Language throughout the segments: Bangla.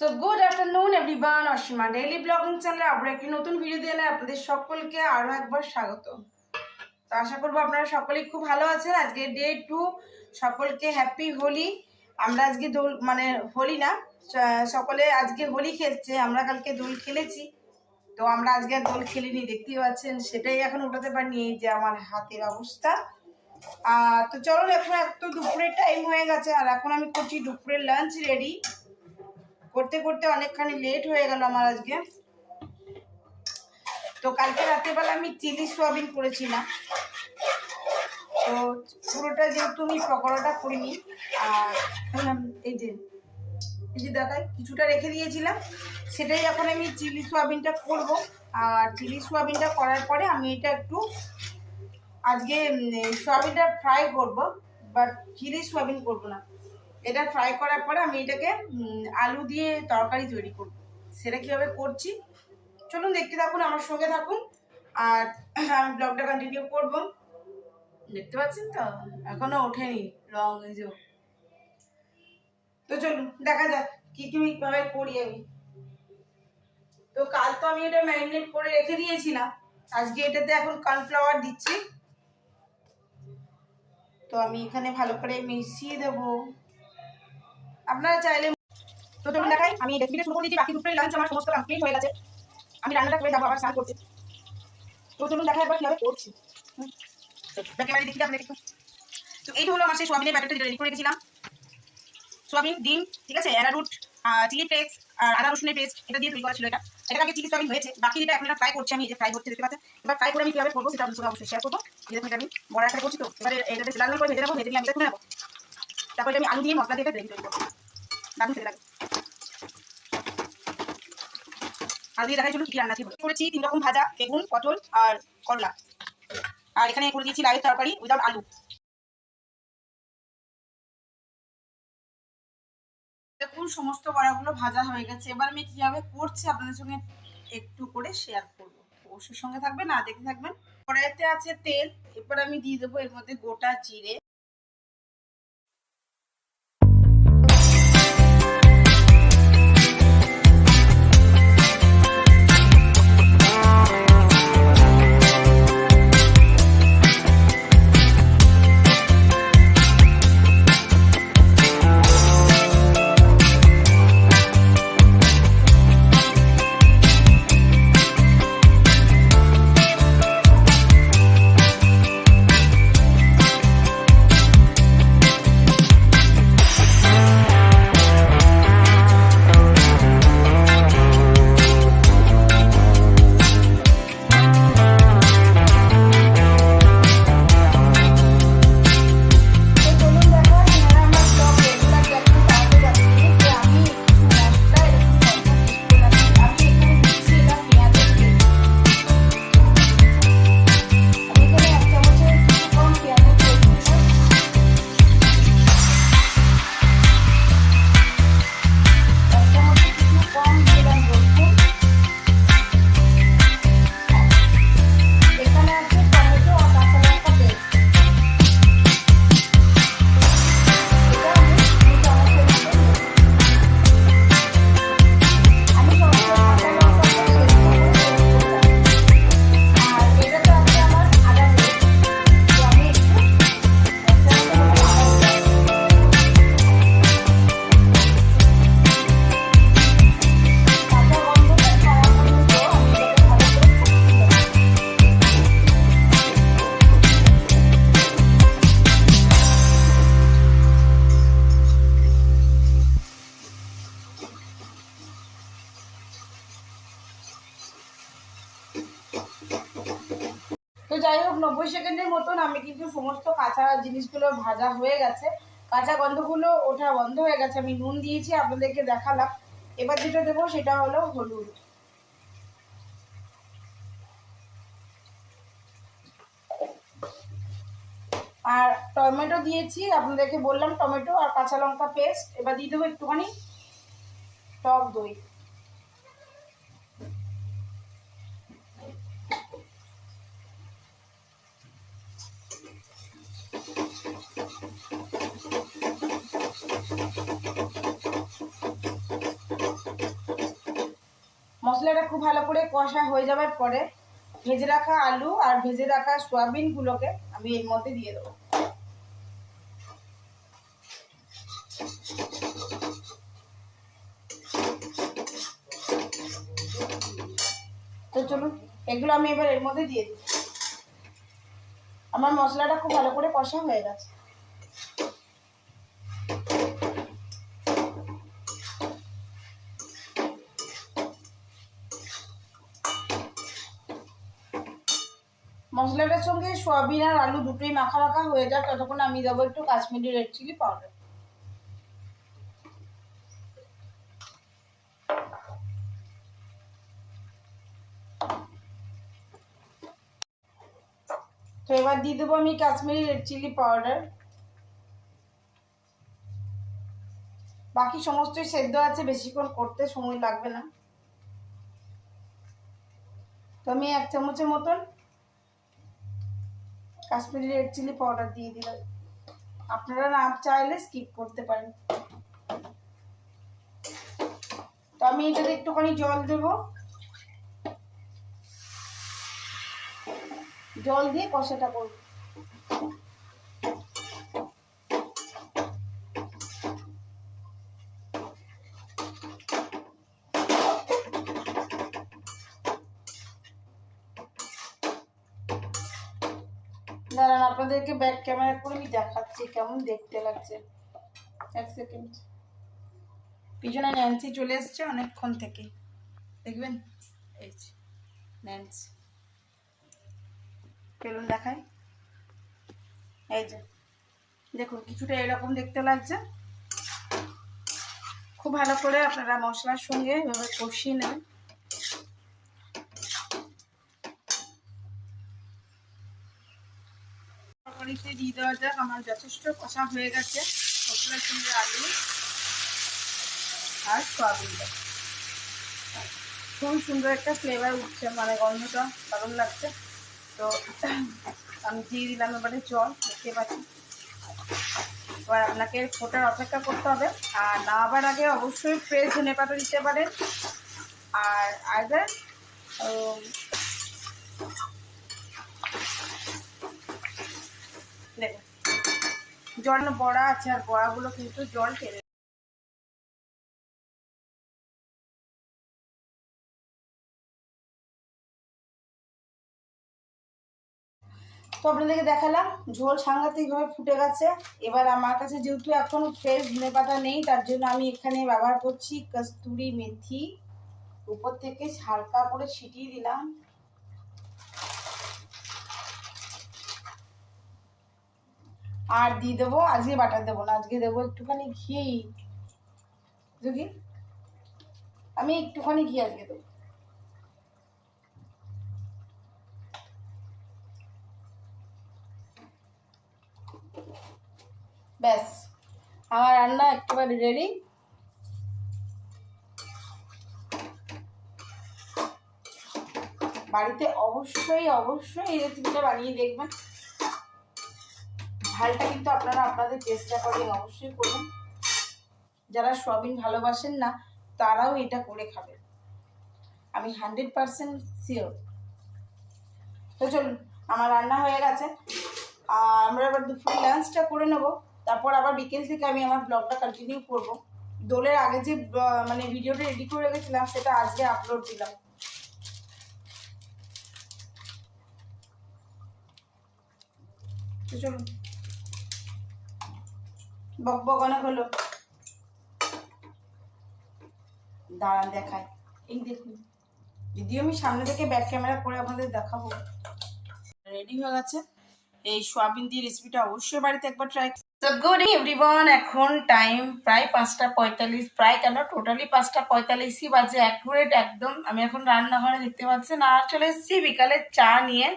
So good afternoon everyone Asima daily blogging চ্যানেলে আবার একটি নতুন ভিডিও দিয়ে আপনাদের সকলকে আরও একবার স্বাগত। তো আশা করব আপনারা সকলেই খুব ভালো আছেন। আজকে ডে টু সকলকে হ্যাপি হোলি। আমরা আজকে দোল মানে হোলি না সকলে আজকে হোলি খেলছে। আমরা কালকে দোল খেলেছি। তো আমরা আজকে আর দোল খেলিনি, দেখতেই পাচ্ছেন। সেটাই এখন উঠাতে পারিনি, এই যে আমার হাতের অবস্থা। তো চলুন, এখন এত দুপুরের টাইম হয়ে গেছে। আর এখন আমি করছি দুপুরের লাঞ্চ রেডি করতে করতে অনেকখানি লেট হয়ে গেল আমার আজকে। তো কালকে রাত্রেবেলা আমি চিলি সোয়াবিন করেছিলাম। তো পুরোটা যেহেতু আমি পকোড়াটা করিনি, আর এই যে এই যে দেখাই, কিছুটা রেখে দিয়েছিলাম। সেটাই এখন আমি চিলি সোয়াবিনটা করব। আর চিলি সোয়াবিনটা করার পরে আমি এটা একটু আজকে সোয়াবিনটা ফ্রাই করব বাট চিলি সোয়াবিন করব না। এটা ফ্রাই করার পরে আমি এটাকে আলু দিয়ে তরকারি তৈরি করব। সেটা কীভাবে করছি? চলুন দেখতে থাকুন, আমার সঙ্গে থাকুন। আর আমি ব্লগটা কন্টিনিউ করব। দেখতে পাচ্ছেন তো? এখনও ওঠেনি রং যে। তো চলুন, দেখা যাক কি কি ভাবে করি আমি। তো কাল তো আমি এটা ম্যারিনেট করে রেখে দিয়েছিলাম আজকে এটাতে এখন কর্নফ্লাওয়ার দিচ্ছি। তো আমি এখানে ভালো করে মিশিয়ে দেবো। আপনারা চাইলে চলুন দেখাই, আমি রেসিপিটা শুরু করে দিয়েছি, বাকি দুপুরের লাঞ্চ আমার সমস্ত কমপ্লিট হয়ে গেছে। আমি রান্নাটা করে যাব, আবার স্নান করছি। তো চলুন দেখা একবার কীভাবে করছি। একেবারে দেখি আপনাদের একটু। তো এইটা হলো আমার সেই সোয়াবিনের ব্যাটারটা রেডি করে রেখেছিলাম। সোয়াবিন, ডিম, ঠিক আছে? অ্যারারুট চিলি ফ্লেক্স আর আদা রসুনের পেস্ট, এটা দিয়ে তৈরি করা ছিল এটা। এটা আগে চিলি সোয়াবিন হয়েছে। বাকি যেটা এখন ফ্রাই করছি আমি, এই যে ফ্রাই করতে দেখতে পাচ্ছেন? এবার ফ্রাই করে আমি কীভাবে করব সেটা আপনার অবশ্যই শেয়ার করব। দেখুন আমি বড় একটা করছি তো। এবারে এটাতে লাল করে ভেজে নেব, ভেজে নিয়ে আমি এটা তুলে নেব। তারপরে আমি আলু দিয়ে মশলা দিয়ে রেডি তৈরি করব। করেছি তিন রকম ভাজা, বেগুন, পটল আর করলা। আর এখানে করে দিয়েছি লাউয়ের তরকারি উইদাউট আলু। দেখুন, সমস্ত বড়াগুলো ভাজা হয়ে গেছে। এবার আমি কীভাবে করছি আপনাদের সঙ্গে একটু করে শেয়ার করব। অবশ্যই সঙ্গে থাকবেন, না দেখে থাকবেন। কড়াইতে আছে তেল, এরপর আমি দিয়ে দেবো এর মধ্যে গোটা জিরে। জিনিসগুলো ভাজা হয়ে গেছে। কাঁচা গন্ধগুলো ওঠা বন্ধ হয়ে গেছে, আমি নুন দিয়েছি, আপনাদেরকে দেখালাম। এবার যেটা দেবো সেটা হলো হলুদ। আর টমেটো দিয়েছি, আপনাদেরকে বললাম টমেটো আর কাঁচা লঙ্কা পেস্ট। এবার দিয়ে দেবো একটুখানি টক দই। মশলাটা খুব ভালো করে কষা হয়ে যাওয়ার পরে ভেজে রাখা আলু আর ভেজে রাখা সয়াবিনগুলোকে আমি এর মধ্যে দিয়ে দেবো। তো চলুন, এগুলো আমি এবার এর মধ্যে দিয়ে দিই আমার মশলাটা খুব ভালো করে কষা হয়ে গেছে। সঙ্গে সয়াবিন আর আলু দুটোই মাখা মাখা হয়ে যাক, ততক্ষণ আমি দেবো একটু কাশ্মীরি রেড চিলি পাউডার তো এবার দিয়ে দেবো আমি কাশ্মীরি রেড চিলি পাউডার বাকি সমস্তই সেদ্ধ আছে, বেশিক্ষণ করতে সময় লাগবে না। তো আমি এক চামচের মতন কাশ্মীরি রেড চিলি পাউডার দিয়ে দিলাম। আপনারা না চাইলে স্কিপ করতে পারেন। তো আমি এটাতে একটুখানি জল দেব। জল দিয়ে কষাটা করব। দাঁড়ান, আপনাদেরকে ব্যাক ক্যামেরা করে আমি দেখাচ্ছি কেমন দেখতে লাগছে। এক সেকেন্ড পিছনে ন্যান্সি চলে এসছে অনেকক্ষণ থেকে। দেখবেন? এই ন্যান্সি চলুন দেখাই। এই যে, দেখুন, কিছুটা এরকম দেখতে লাগছে। খুব ভালো করে আপনারা মশলার সঙ্গে এভাবে কষিয়ে নেবেন। তরকারিতে দিয়ে দেওয়া যাক আমার যথেষ্ট কষা হয়ে গেছে। মশলার সঙ্গে আলু আর সয়াবিনটা খুব সুন্দর একটা ফ্লেভার উঠছে মানে গন্ধটা দারুণ লাগছে। তো আমি দিয়ে দিলাম এবারে জল, দেখতে পাচ্ছি। এবার আপনাকে ফোটার অপেক্ষা করতে হবে। আর নামাবার আগে অবশ্যই ফ্রেশ ধনে পাতা দিতে পারেন। আর আইদার জল বড়া আছে আর বড়াগুলো কিন্তু জল টেনে তো আপনাদেরকে দেখালাম, ঝোল সাংঘাতিকভাবে ফুটে গেছে। এবার আমার কাছে যেহেতু এখন ফ্রেশ ধনে পাতা নেই, তার জন্য আমি এখানে ব্যবহার করছি কস্তুরি মেথি। উপর থেকে হালকা করে ছিটিয়ে দিলাম। আর দিয়ে দেবো, আজকে বাটার দেবো না, আজকে দেবো একটুখানি ঘি। ঘি আমি একটুখানি ঘি আজকে দেবো। ব্যাস, আমার রান্না একেবারে রেডি বাড়িতে অবশ্যই অবশ্যই এই রেসিপিটা বানিয়ে দেখবেন। ঝালটা কিন্তু আপনারা আপনাদের চেষ্টা করেন অবশ্যই করবেন যারা সয়াবিন ভালোবাসেন না, তারাও এটা করে খাবেন। আমি হান্ড্রেড পারসেন্ট শিওর তো চলুন, আমার রান্না হয়ে গেছে। আমরা এবার দুপুরে লাঞ্চটা করে নেব। তারপর আবার বিকেল থেকে আমি আমার ব্লগটা কন্টিনিউ করব। দোলের আগে যে মানে ভিডিওটা রেডি করে রেখেছিলাম, সেটা আজকে আপলোড দিলাম। তো চলুন। বক অনেক হলো। দাঁড়ান দেখাই। এই দেখুন। যদিও আমি সামনে থেকে ব্যাক ক্যামেরা করে আপনাদের দেখাবো। রেডি হয়ে গেছে? এই সোয়াবিন দিয়ে রেসিপিটা অবশ্যই বাড়িতে একবার ট্রাই তো গুড এভরিওয়ান এখন টাইম প্রায় পাঁচটা পঁয়তাল্লিশ, প্রায় কেন? টোটালি পাঁচটা পঁয়তাল্লিশই বাজে অ্যাকুরেট একদম। আমি এখন রান্নাঘরে দেখতে পাচ্ছি না চলে এসেছি বিকালে চা নিয়ে।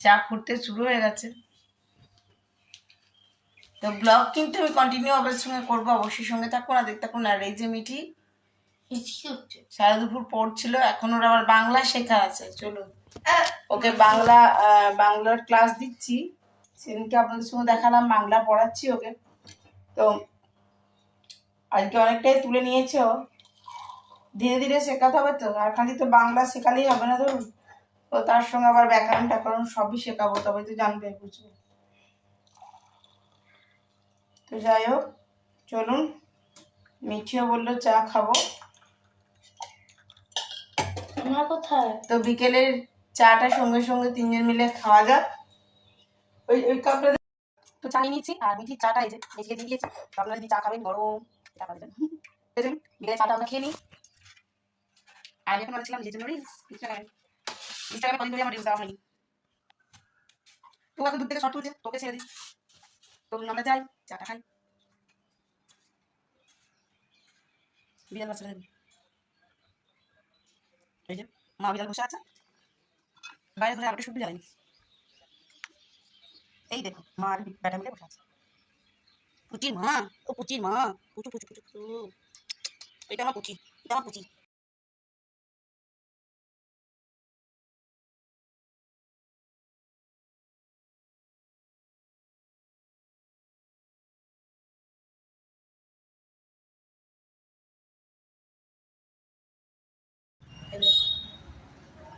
চা ফুটতে শুরু হয়ে গেছে। তো ব্লগ কিন্তু আমি কন্টিনিউ আপনার সঙ্গে করব অবশ্যই সঙ্গে থাকুন আর দেখতে থাকুন আর এই যে মিঠি সারা দুপুর পড়ছিল এখন ওর আবার বাংলা শেখা আছে চলুন। ওকে বাংলা বাংলার ক্লাস দিচ্ছি। সেদিনকে আপনাদের সঙ্গে দেখালাম বাংলা পড়াচ্ছি ওকে। তো আজকে অনেকটাই তুলে নিয়েছে ও। ধীরে ধীরে শেখাতে হবে তো আর খালি তো বাংলা শেখালেই হবে না ধরুন। তো তার সঙ্গে আবার ব্যাকরণ ট্যাকরণ সবই শেখাবো তবে তো জানবে বুঝবে। তো যাই হোক চলুন মিঠিও বলল চা খাব। কোথায়? তো বিকেলের চাটা সঙ্গে সঙ্গে তিনজন মিলে খাওয়া যাক। ওই ওই কাপটা তো চা নিয়ে নিচ্ছি আর মিঠির চাটা এই যে মিঠিকে দিয়ে দিয়েছি। আপনারা যদি চা খাবেন গরম। চা খাবেন। বিকেলে চাটা আমরা খেয়ে নিই। আর এখন বলেছিলাম যে জন্য রিলস ইনস্টাগ্রামে ইনস্টাগ্রামে কদিন ধরে আমার রিলস দেওয়া হয়নি। তো এখন দূর থেকে শর্ট তুলছে তোকে ছেড়ে দিই। তো আমরা যাই চাটা খাই। বিড়াল বাচ্চা দেবে এই যে, মা বিড়াল বসে আছে। বাইরে ধরে আরেকটা শুধু জ্বালানি এই দেখো, মা আর ব্যাটা মিলে বসে আছে। পুচির মা, ও পুচির মা। পুচু পুচু পুচু পুচু। এটা আমার পুচি, এটা আমার পুচি।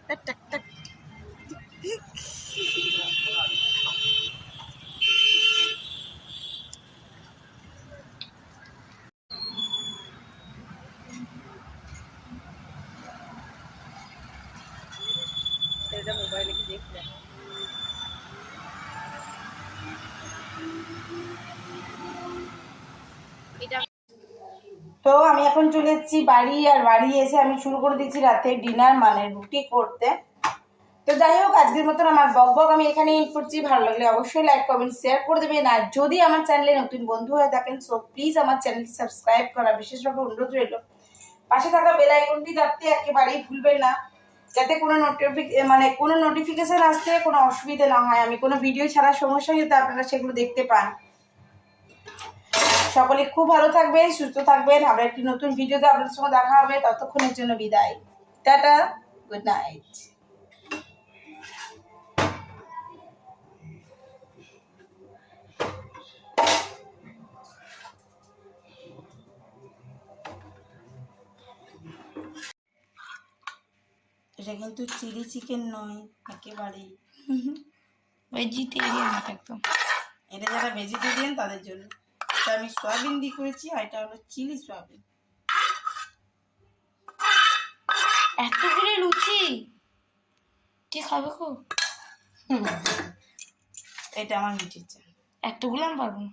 টাক টাক টাক তো আমি এখন চলে এসেছি বাড়ি, আর বাড়ি এসে আমি শুরু করে দিচ্ছি রাতে ডিনার মানে রুটি করতে। তো যাই হোক, আজকের মতন আমার বক বক আমি এখানে এন্ড করছি। ভালো লাগলে অবশ্যই লাইক কমেন্ট শেয়ার করে দেবেন। আর যদি আমার চ্যানেলে নতুন বন্ধু হয়ে থাকেন সো প্লিজ আমার চ্যানেলটি সাবস্ক্রাইব করা। বিশেষভাবে অনুরোধ রইল। পাশে থাকা বেল আইকনটি দাবতে একেবারেই ভুলবেন না, যাতে কোনো নোটিফিক মানে কোনো নোটিফিকেশন আসতে কোনো অসুবিধা না হয়। আমি কোনো ভিডিও ছাড়ার সমস্যা যাতে আপনারা সেগুলো দেখতে পান। সকলে খুব ভালো থাকবেন সুস্থ থাকবেন। আবার একটি নতুন ভিডিওতে আপনাদের সঙ্গে দেখা হবে। ততক্ষণের জন্য বিদায়। Tata good night. এটা কিন্তু চিলি চিকেন নয় একেবারেই। ভেজিটেরিয়ান একদম। এটা যারা ভেজিটেরিয়ান তাদের জন্য। এটা আমি সয়াবিন দিয়ে করেছি আর এটা হলো চিলি সয়াবিন। এতগুলো লুচি? কে খাবে খুব? এটা আমার মিঠির চা। এতগুলো আমি পারব না।